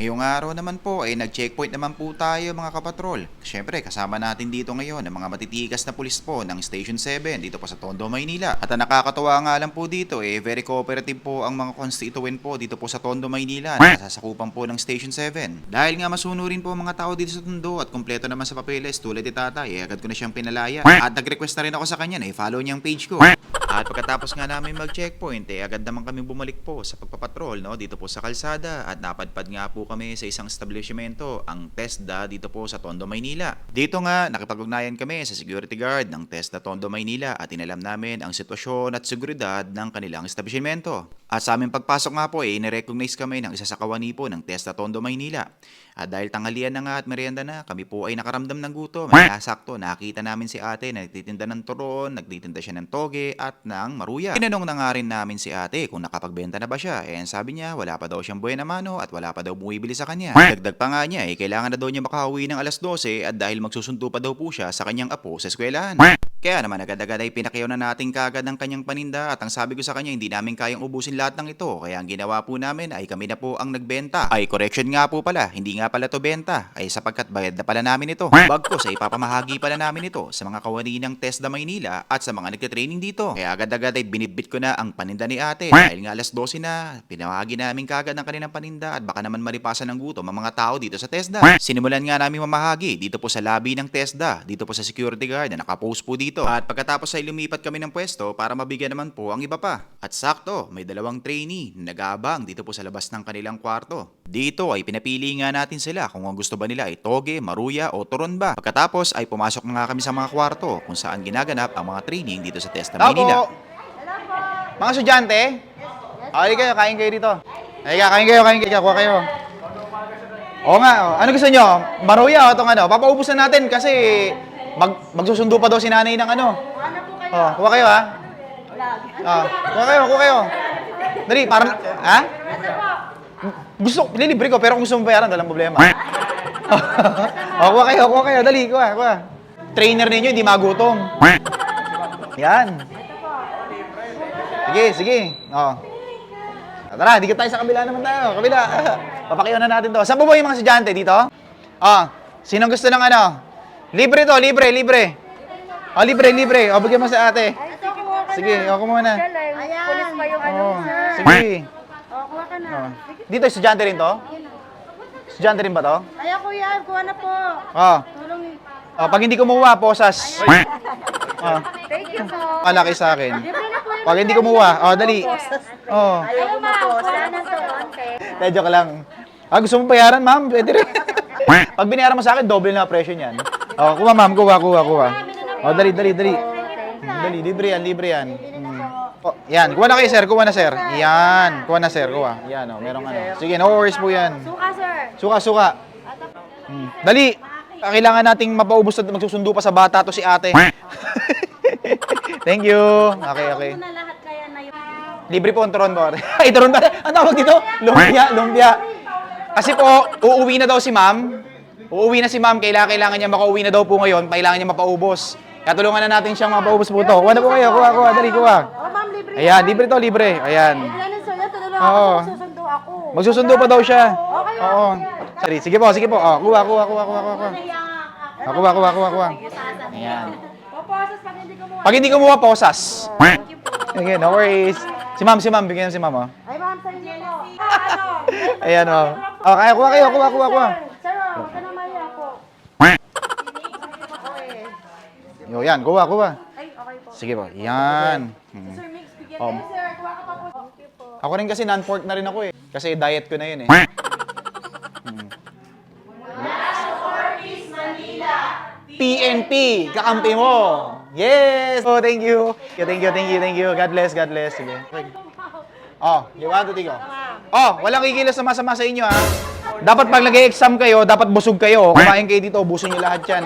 Ngayong araw naman po ay nag-checkpoint naman po tayo mga kapatrol. Siyempre kasama natin dito ngayon ang mga matitikas na pulis po ng Station 7 dito po sa Tondo, Maynila. At ang nakakatawa nga lang po dito eh very cooperative po ang mga constituent po dito po sa Tondo, Maynila na sasakupan po ng Station 7. Dahil nga masunurin po ang mga tao dito sa Tondo at kumpleto naman sa papeles tulad ni tatay eh agad ko na siyang pinalaya. At nag-request na rin ako sa kanya na i-follow niya ang page ko. At pagkatapos nga namin mag-checkpoint, eh, agad naman kami bumalik po sa pagpapatrol no, dito po sa kalsada at napadpad nga po kami sa isang establishmento, ang TESDA dito po sa Tondo, Maynila. Dito nga, nakipag-ugnayan kami sa security guard ng TESDA Tondo, Maynila at inalam namin ang sitwasyon at seguridad ng kanilang establishmento. At sa aming pagpasok nga po, eh, nirecognize kami ng isa sa kawani po ng TESDA Tondo, Maynila. At dahil tanghalian na nga at merienda na, kami po ay nakaramdam ng gutom. Kaya sakto, nakita namin si ate na nagtitinda ng turon, nagtitinda siya ng toge at ng maruya. Tinanong na nga rin namin si ate kung nakapagbenta na ba siya. Eh, sabi niya, wala pa daw siyang buena mano at wala pa daw bumibili sa kanya. Dagdag pa nga niya, eh, kailangan na daw niya makauwi ng alas 12 at dahil magsusundo pa daw po siya sa kanyang apo sa eskwelahan. Kaya naman agad-agad ay pinakayaw na natin kagad ang kanyang paninda at ang sabi ko sa kanya hindi namin kayang ubusin lahat ng ito kaya ang ginawa po namin ay kami na po ang nagbenta. Ay correction nga po pala, hindi nga pala to benta ay sapagkat bayad na pala namin ito. Bagkos ay papamahagi pala namin ito sa mga kawani ng TESDA Maynila at sa mga nagtitraining dito. Kaya agad-agad ay binibit ko na ang paninda ni ate dahil nga alas 12 na, pinamahagi namin kagad ang kanilang paninda at baka naman maripasan ng gutom ang mga tao dito sa TESDA. Sinimulan nga namin mamahagi dito po sa lobby ng TESDA, dito po sa security guard na nakapost po dito. At pagkatapos ay lumipat kami ng pwesto para mabigyan naman po ang iba pa. At sakto, may dalawang trainee na nag-aabang dito po sa labas ng kanilang kwarto. Dito ay pinapili nga natin sila kung ang gusto ba nila ay toge, maruya o turon ba. Pagkatapos ay pumasok na nga kami sa mga kwarto kung saan ginaganap ang mga training dito sa TESDA Manila. Mga estudyante? Okay kayo, kain kayo dito. Ay, kain kayo, kain kayo, kuha kayo. Oo nga, oh. ano gusto nyo? Maruya o itong ano? Papaubusan natin kasi mag, magsusundo pa daw si nanay ng ano. Oh, kuha kayo ha. Oh, kuha kayo, kuha kayo. Dali, parang, ha? Gusto, nilibre ko, pero kung gusto mo bayaran, walang problema. oh, kuha kayo, kuha kayo, dali, kuha, kuha. Trainer ninyo, hindi magutom. Yan. Sige, sige. Oh. Tara, dikit tayo sa kabila naman tayo. Kabila. Papakiyon na natin to. Saan po ba yung mga estudyante dito? Ah, sinong gusto ng ano? Libre to, libre, libre. Oh, libre, libre. Oh, bigyan mo sa ate. Sige, ako muna. Ayan. Pulis pa yung ano, Oh, sir. sige. O, kuha ka na. Oh. Dito, estudyante rin to? Estudyante rin ba to? Ayan, kuya, kuha na po. Oh. Tulong. oh pag hindi kumuha, posas. Oh, Thank you po. malaki sa akin. Libre na po yung Pag hindi kumuha, oh, dali. Oh. Ayaw mo po. Wala na to. Okay. Medyo ka lang. Ah, gusto mo bayaran, ma'am? Pwede rin. Pag binayaran mo sa akin, double na presyo niyan. Oh, kuha, ma'am. Kuha, kuha, kuha. Oh, dali, dali, dali. Dali, libre yan, libre yan. Hmm. Oh, yan, kuha na kayo, sir. Kuha na, sir. Yan. Kuha na, sir. Kuha. Yan, oh, merong ano. Sige, no worries po yan. Suka, sir. Suka, suka. Hmm. Dali. Ah, Kailangan nating mapaubos at magsusundo pa sa bata to si ate. Thank you. Okay, okay. Libre po ang turon po. Ay, turon ba? Ang tawag dito? Lumpia, lumpia. Kasi po, uuwi na daw si ma'am. Uuwi na si ma'am. Kailangan, kailangan niya makauwi na daw po ngayon. Kailangan niya mapaubos. Kaya tulungan na natin siyang mapaubos po to. Kuha na po kayo. Kuha, kuha. Dali, kuha. Oh, ma'am, libre. Ayan, libre to, libre. Ayan. Yan, sir. Yan, tulungan Oo. ako. Susundo ako. Magsusundo pa daw siya. Okay, Oo. Sorry, sige po, sige po. Oh, kuha, kuha, kuha, kuha, kuha. kuha. Ah, kuha, kuha, kuha, kuha. Ayan. Papasas pag hindi ko mo. Pag hindi kumuha, posas. Okay, no worries. Si ma'am, si ma'am. Bigyan si ma'am, oh. Ay, ma'am, sa inyo po. Ah, ano? Ayan, ma'am. Oh, kaya, kuha kayo, kuha, kuha, kuha. Sir, oh, huwag ka na mahiya po. Okay. Yo, yan, kuha, kuha. Ay, okay po. Sige po, yan. Hmm. Sir, mix, bigyan Um, kayo, sir. Kuha ka pa po. Thank you po. Ako rin kasi non-pork na rin ako eh. Kasi diet ko na yun eh. Hmm. PNP, kakampi mo. Yes! Oh, thank you. Thank you, thank you, thank you. God bless, God bless. Sige. Oh, you want to tigo? Oh, walang kikilos na masama sa inyo ha. Dapat pag nag-exam kayo, dapat busog kayo. Kumain kayo dito, ubusin niyo lahat yan.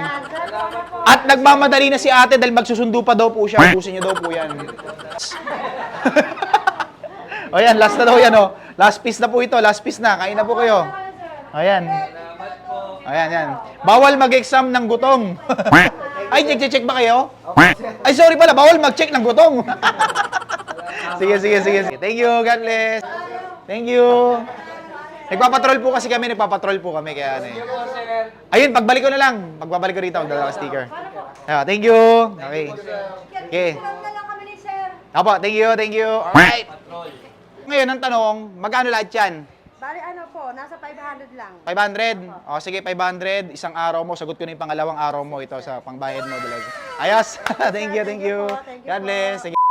At nagmamadali na si ate dahil magsusundo pa daw po siya. Ubusin niyo daw po yan. o yan, last na daw yan oh. Last piece na po ito, last piece na. Kain na po kayo. Ayan. Ayan, yan. Bawal mag-exam ng gutom. Ay, check-check ba kayo? Ay, sorry pala, bawal mag-check ng gutom. sige, sige, sige. Thank you, God bless. Thank you. Nagpapatrol po kasi kami, nagpapatrol po kami kaya ano eh. Ayun, pagbalik ko na lang. Pagbabalik ko rito, magdala ka sticker. Yeah, thank you. Okay. Okay. Apo, thank you, thank you. Alright. Ngayon, ang tanong, magkano lahat yan? Bali ano po, nasa 500 lang. 500? O sige, 500. Isang araw mo, sagot ko na yung pangalawang araw mo ito sa pangbayad mo. Ayos. thank you, thank you. God bless. Sige.